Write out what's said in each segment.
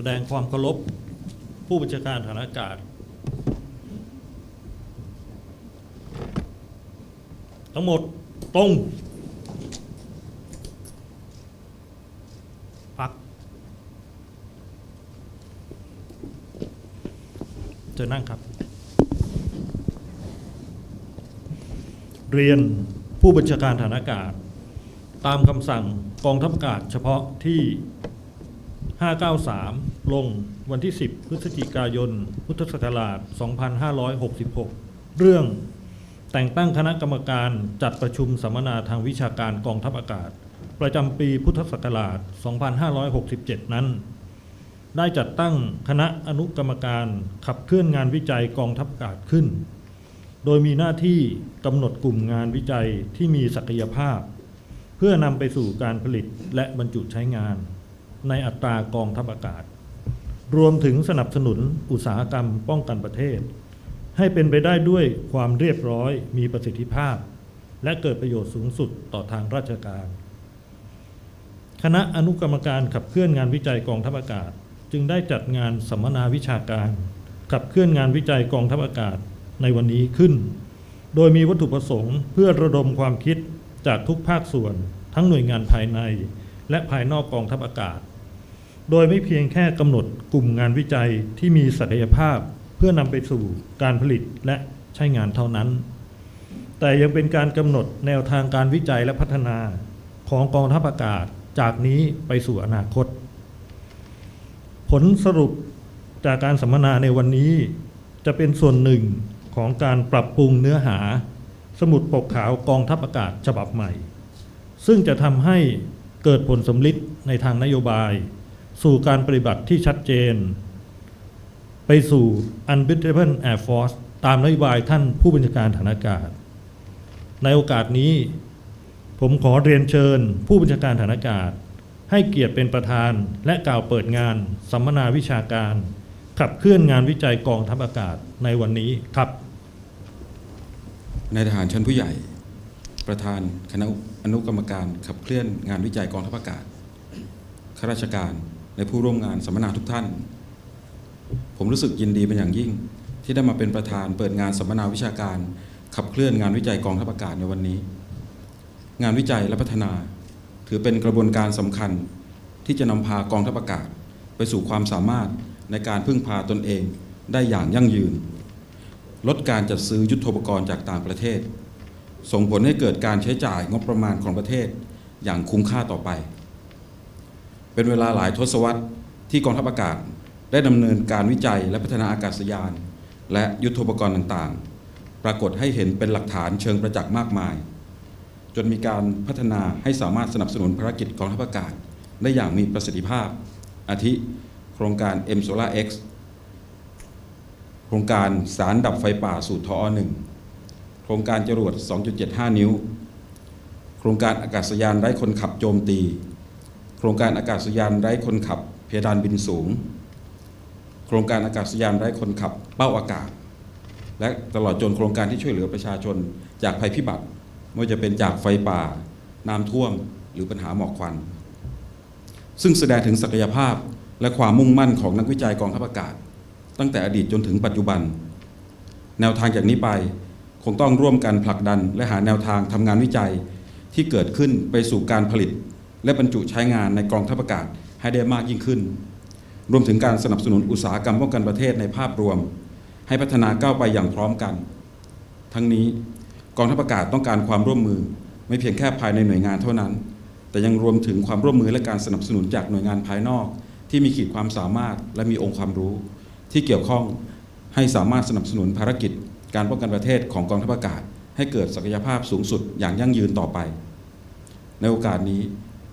แสดงความเคารพผู้บัญชาการฐานอากาศ ทั้งหมดตรงพักเจอนั่งครับ เรียนผู้บัญชาการฐานอากาศ ตามคำสั่งกองทัพอากาศเฉพาะที่ 593 ลงวันที่ 10 พฤศจิกายน พุทธศักราช 2566 เรื่องแต่งตั้งคณะกรรมการจัดประชุมสัมมนาทางวิชาการกองทัพอากาศ ประจำปีพุทธศักราช 2567 นั้น ได้จัดตั้งคณะอนุกรรมการขับเคลื่อนงานวิจัยกองทัพอากาศขึ้น โดยมีหน้าที่กำหนดกลุ่มงานวิจัยที่มีศักยภาพ เพื่อนำไปสู่การผลิตและบรรจุใช้งาน ในอัตรากองทัพอากาศ รวมถึงสนับสนุนอุตสาหกรรมป้องกันประเทศ ให้เป็นไปได้ด้วยความเรียบร้อยมีประสิทธิภาพ และเกิดประโยชน์สูงสุดต่อทางราชการ คณะอนุกรรมการขับเคลื่อนงานวิจัยกองทัพอากาศ จึงได้จัดงานสัมมนาวิชาการขับเคลื่อนงานวิจัยกองทัพอากาศในวันนี้ขึ้น โดยมีวัตถุประสงค์เพื่อระดมความคิดจากทุกภาคส่วน ทั้งหน่วยงานภายใน และภายนอกกองทัพอากาศ โดยไม่เพียงแค่กำหนดกลุ่มงานวิจัยที่มีศักยภาพเพื่อนำไปสู่การผลิตและใช้งานเท่านั้น แต่ยังเป็นการกำหนดแนวทางการวิจัยและพัฒนาของกองทัพอากาศจากนี้ไปสู่อนาคต ผลสรุปจากการสัมมนาในวันนี้จะเป็นส่วนหนึ่งของการปรับปรุงเนื้อหา สมุดปกขาวกองทัพอากาศฉบับใหม่ ซึ่งจะทำให้ เกิดผลสำลิดในทางนโยบาย สู่การปฏิบัติที่ชัดเจน ไปสู่ Unbeatable Air Force ตามนโยบายท่านผู้บัญชาการฐานอากาศ ในโอกาสนี้ ผมขอเรียนเชิญ ผู้บัญชาการฐานอากาศ ให้เกียรติเป็นประธานและกล่าวเปิดงาน สัมมนาวิชาการ ขับเคลื่อนงานวิจัยกองทัพอากาศในวันนี้ครับนายทหารชั้นผู้ใหญ่ ประธานคณะอนุกรรมการขับเคลื่อนงานวิจัยกองทัพอากาศข้าราชการในผู้ร่วมงานสัมมนาทุกท่าน ผมรู้สึกยินดีเป็นอย่างยิ่ง ที่ได้มาเป็นประธานเปิดงานสัมมนาวิชาการ ขับเคลื่อนงานวิจัยกองทัพอากาศในวันนี้ งานวิจัยและพัฒนา ถือเป็นกระบวนการสำคัญ ที่จะนำพากองทัพอากาศ ไปสู่ความสามารถในการพึ่งพาตนเองได้อย่างยั่งยืน ลดการจัดซื้อยุทโธปกรณ์จากต่างประเทศ ส่งผลให้เกิดการใช้จ่ายงบประมาณของประเทศอย่างคุ้มค่าต่อไป เป็นเวลาหลายทศวรรษที่กองทัพอากาศได้ดำเนินการวิจัยและพัฒนาอากาศยาน และยุทโธปกรณ์ต่างๆ ปรากฏให้เห็นเป็นหลักฐานเชิงประจักษ์มากมาย จนมีการพัฒนาให้สามารถสนับสนุนภารกิจกองทัพอากาศ ได้อย่างมีประสิทธิภาพ อาทิ โครงการ M Solar X โครงการสารดับไฟป่าสูตรทอหนึ่ง ครงการจรวด 2.75 นิ้ว โครงการอากาศยานไร้คนขับโจมตี โครงการอากาศยานไร้คนขับ เพดานบินสูง โครงการอากาศยานไร้คนขับ เป้าอากาศ และตลอดจนโครงการที่ช่วยเหลือประชาชนจากภัยพิบัติไม่ว่าจะเป็นจากไฟป่า น้ำท่วม หรือปัญหาหมอกควัน ซึ่งแสดงถึงศักยภาพและความมุ่งมั่นของนักวิจัยกองทัพอากาศ ตั้งแต่อดีตจนถึงปัจจุบัน แนวทางจากนี้ไป งต้องร่วมกันผลักดัน และหาแนวทางทำงานวิจัยที่เกิดขึ้นไปสู่การผลิต และบรรจุใช้งานในกองทัพอากาศให้ได้มากยิ่งขึ้น รวมถึงการสนับสนุนอุตสาหกรรมป้องกันประเทศในภาพรวม ให้พัฒนาก้าวไปอย่างพร้อมกัน ทั้งนี้กองทัพอากาศต้องการความร่วมมือ ไม่เพียงแค่ภายในหน่วยงานเท่านั้น แต่ยังรวมถึงความร่วมมือและการสนับสนุนจากหน่วยงานภายนอก ที่มีขีดความสามารถและมีองค์ความรู้ ที่เกี่ยวข้องให้สามารถสนับสนุนภารกิจ การป้องกันประเทศของกองทัพอากาศ ให้เกิดศักยภาพสูงสุดอย่างยั่งยืนต่อไป ในโอกาสนี้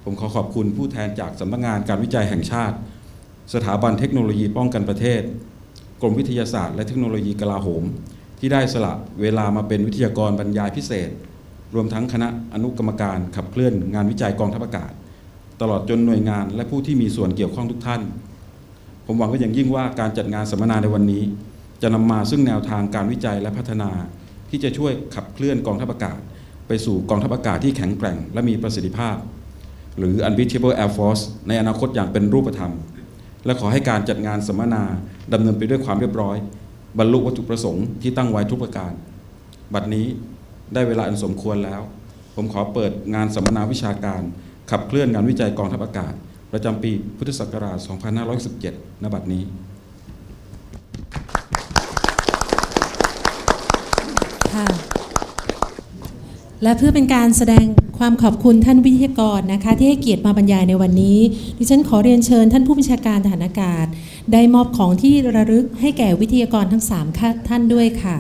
ผมขอขอบคุณผู้แทนจากสำนักงานการวิจัยแห่งชาติ สถาบันเทคโนโลยีป้องกันประเทศ กรมวิทยาศาสตร์และเทคโนโลยีกลาโหม ที่ได้สละเวลามาเป็นวิทยากรบรรยายพิเศษ รวมทั้งคณะอนุกรรมการขับเคลื่อนงานวิจัยกองทัพอากาศ ตลอดจนหน่วยงานและผู้ที่มีส่วนเกี่ยวข้องทุกท่าน ผมหวังว่าอย่างยิ่งว่าการจัดงานสัมมนาในวันนี้ จะนำมาซึ่งแนวทางการวิจัยและพัฒนา ที่จะช่วยขับเคลื่อนกองทัพอากาศ ไปสู่กองทัพอากาศที่แข็งแกร่ง และมีประสิทธิภาพ หรือ Unbeatable Air Force ในอนาคตอย่างเป็นรูปธรรม และขอให้การจัดงานสัมมนาดำเนินไปด้วยความเรียบร้อย บรรลุวัตถุประสงค์ที่ตั้งไว้ทุกประการ บัดนี้ได้เวลาอันสมควรแล้ว ผมขอเปิดงานสัมมนาวิชาการ ขับเคลื่อนงานวิจัยกองทัพอากาศ ประจำปีพุทธศักราช 2517 ณ บัดนี้ ค่ะ และเพื่อเป็นการแสดงความขอบคุณท่านวิทยากรนะคะ ที่ให้เกียรติมาบรรยายในวันนี้ ดิฉันขอเรียนเชิญท่านผู้บัญชาการทหารอากาศ ได้มอบของที่ระลึกให้แก่วิทยากรทั้ง3ค่ะท่านด้วยค่ะ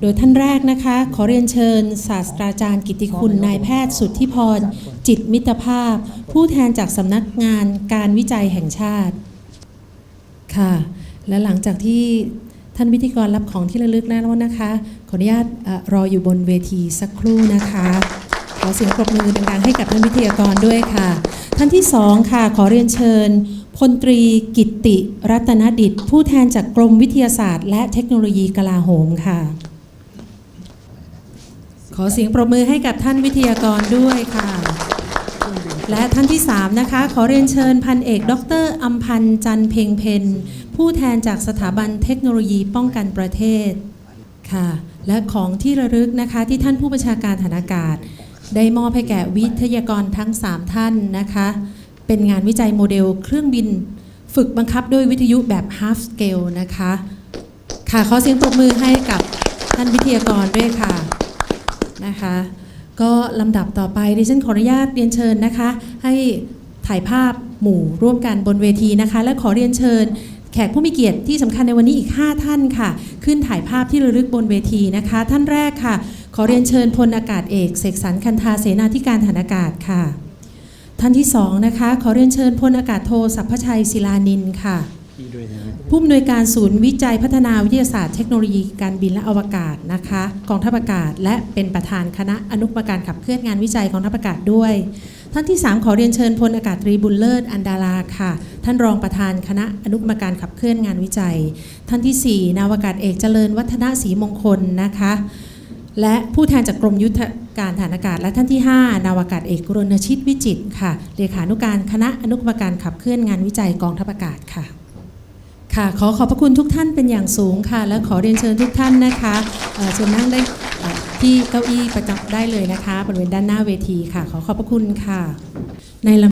โดยท่านแรกนะคะ ขอเรียนเชิญ ศาสตราจารย์กิติคุณนายแพทย์สุทธิพร จิตมิตรภาพ ผู้แทนจากสำนักงานการวิจัยแห่งชาติค่ะและหลังจากที่ ท่านวิทยกรรับของที่ระลึกแล้วนะคะ ขออนุญาตรออยู่บนเวทีสักครู่นะคะ ขอเสียงปรบมือดังๆให้กับท่านวิทยากรด้วยค่ะ ท่านที่สองค่ะ ขอเรียนเชิญพลตรีกิตติรัตนดิต ผู้แทนจากกรมวิทยาศาสตร์ และเทคโนโลยีกลาโหมค่ะ ขอเสียงปรบมือให้กับท่านวิทยากรด้วยค่ะ และท่านที่ 3 นะคะ ขอเรียนเชิญพันเอก ดรอัมพันธ์จันเพ็งเพน ผู้แทนจากสถาบันเทคโนโลยีป้องกันประเทศค่ะ และของที่ระลึกนะคะที่ท่านผู้บัญชาการฐานอากาศ ได้มอบให้แก่วิทยากรทั้ง 3 ท่านนะคะ เป็นงานวิจัยโมเดลเครื่องบิน ฝึกบังคับด้วยวิทยุแบบ half scale นะคะ ค่ะขอเสียงปรบมือให้กับท่านวิทยากรด้วยค่ะนะคะก็ลำดับต่อไปดิฉันขออนุญาตเรียนเชิญนะคะ ให้ถ่ายภาพหมู่ร่วมกันบนเวทีนะคะ และขอเรียนเชิญ แขกผู้มีเกียรติที่สำคัญในวันนี้อีก 5 ท่านค่ะ ขึ้นถ่ายภาพที่ระลึกบนเวทีนะคะ ท่านแรกค่ะ ขอเรียนเชิญพลอากาศเอกเสกสรรคันธาเสนาธิการฐานอากาศค่ะ ท่านที่สองนะคะขอเรียนเชิญพลอากาศโทสัพพชัยศิลานินค่ะผู้อำนวยการศูนย์วิจัยพัฒนาวิทยาศาสตร์เทคโนโลยีการบินและอวกาศนะคะกองทัพอากาศ และเป็นประธานคณะอนุกรรมการขับเคลื่อนงานวิจัยกองทัพอากาศด้วย ท่านที่ 3 ขอเรียนเชิญพลอากาศตรีบุญเลิศอันดาราค่ะ ท่านรองประธานคณะอนุกรรมการขับเคลื่อนงานวิจัย ท่านทีสี่ 4 นาวากาศเอกเจริญวัฒนศรีมงคลนะคะ และผู้แทนจากกรมยุทธการฐานอากาศ และท่านที่ 5 นาวากาศเอกรณชิตวิจิตค่ะเลขานุการคณะอนุกรรมการขับเคลื่อนงานวิจัยกองทัพอากาศค่ะค่ะขอขอบพระคุณทุกท่านเป็นอย่างสูงค่ะ และขอเรียนเชิญทุกท่านนะคะเอ่อเชิญนั่งได้ ที่เก้าอี้ประจำได้เลยนะคะ บริเวณด้านหน้าเวทีค่ะ ขอขอบพระคุณค่ะในล